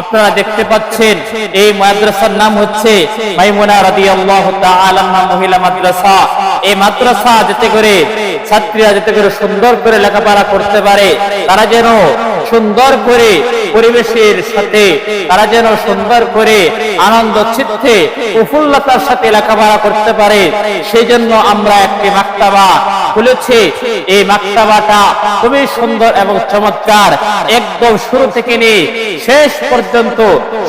আপনারা দেখতে পাচ্ছেন, এই মাদ্রাসার নাম হচ্ছে মাইমুনা রাদিয়াল্লাহু তাআলা মহিলা মাদ্রাসা। এই মাদ্রাসা যেতে করে ছাত্রীরা যেতে করে সুন্দর করে লেখাপড়া করতে পারে, তারা যেন সুন্দর করে পরিবেশের সাথে, তারা যেন সুন্দর করে আনন্দ চিত্তে সাথে লেখাপড়া করতে পারে সেই জন্য আমরা একটি মাক্তাবা খুলেছি। এই মাক্তাবাটা খুবই সুন্দর এবং চমৎকার। একদম শুরু থেকে নিয়ে শেষ পর্যন্ত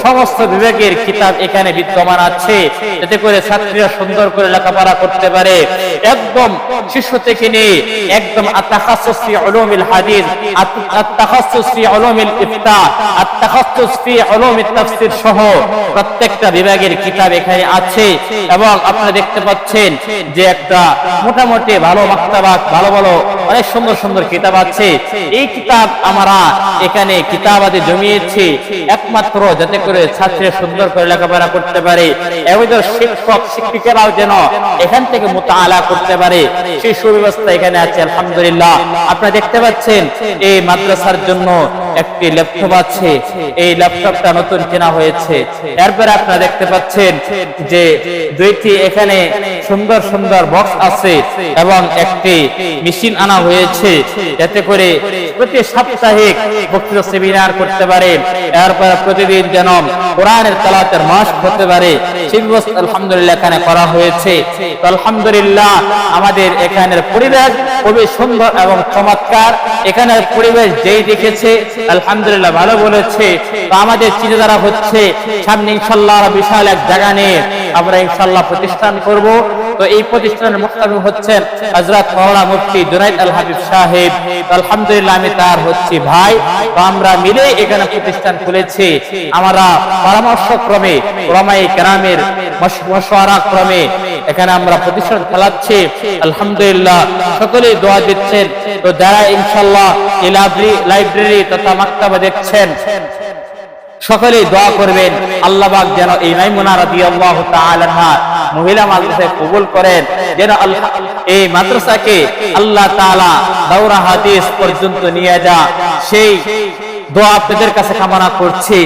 সমস্ত বিভাগের কিতাব এখানে বিদ্যমান আছে। যাতে করে ছাত্রীরা সুন্দর করে লেখাপড়া করতে পারে। একদম শিশু থেকে নিয়ে একদম আত্তাখাসসুস ফি উলুমিল হাদিস আত্তাখাসসুস ফি উলুমিল ইফতা আত্তাখাসসুস ফি উলুমিত তাফসীর সহ প্রত্যেকটা বিভাগের কিতাব এখানে আছে। এবং আপনারা দেখতে পাচ্ছেন যে একটা মোটামুটি ভালো মাক্তাবা ভালো ভালো, অনেক সুন্দর সুন্দর কিতাব আছে। এই কিতাব আমরা এখানে কিতাব আদি জমিয়েছি। একমাত্র যাতে করে ছাত্রী সুন্দর করে লেখাপড়া করতে পারে। এবং শিক্ষক, শিক্ষিকারাও যেন এখান থেকে মোতালা করতে পারে। সেই সুব্যবস্থা এখানে আছে, আলহামদুলিল্লাহ। আপনারা দেখতে পাচ্ছেন, এই মাদ্রাসার জন্য একটি ল্যাপটপ আছে। এই ল্যাপটপটা নতুন কেনা হয়েছে। এরপরে আপনারা দেখতে পাচ্ছেন যে দুইটি এখানে সুন্দর সুন্দর বক্স আছে এবং একটি মেশিন আনা হয়েছে। যাতে করে প্রতি সাপ্তাহিক বক্তৃতা সেমিনার করতে পারেন। এরপরে প্রতিদিন যেন কোরআনের তালাতের মাস হতে পারে। সেই ব্যবস্থা আলহামদুলিল্লাহ এখানে করা হয়েছে। তো আলহামদুলিল্লাহ আমাদের এখানের পরিবেশ খুবই সুন্দর এবং চমৎকার। এখানের পরিবেশ যেই দেখেছে, আলহামদুলিল্লাহ ভালো বলেছে। তো আমাদের চিন্তাধারা হচ্ছে, সামনে ইনশাল্লাহ বিশাল এক জায়গা নিয়ে আমরা ইনশাল্লাহ প্রতিষ্ঠান করব। তো এই প্রতিষ্ঠানের মুস্তাফি হচ্ছেন হযরত মাওলানা মুফতি জুনাইদ আল হাবিব সাহেব। আলহামদুলিল্লাহ আমি তার হচ্ছি ভাই। আমরা মিলে এখানে প্রতিষ্ঠান খুলেছি। আমরা পরামর্শ ক্রমে ওলামাই কেরামের মশওয়ারা ক্রমে এখানে আমরা প্রতিষ্ঠান চালাচ্ছি। আলহামদুলিল্লাহ, সকলেই দোয়া দিচ্ছেন। তো যারা ইনশাল্লাহ লাইব্রেরি তথা মাক্তাবা দেখছেন সকলেই দোয়া করবেন। আল্লাহবাক যেন এই মাইমুনা রাদিয়াল্লাহু তাআলা মহিলা মাদ্রাসায় কবুল করেন, যেন আল্লাহ এই মাদ্রাসাকে আল্লাহ তাআলা দাওরা হাদিস পর্যন্ত নিয়ে যা সেই দোয়া আপনাদের কাছে কামনা করছি।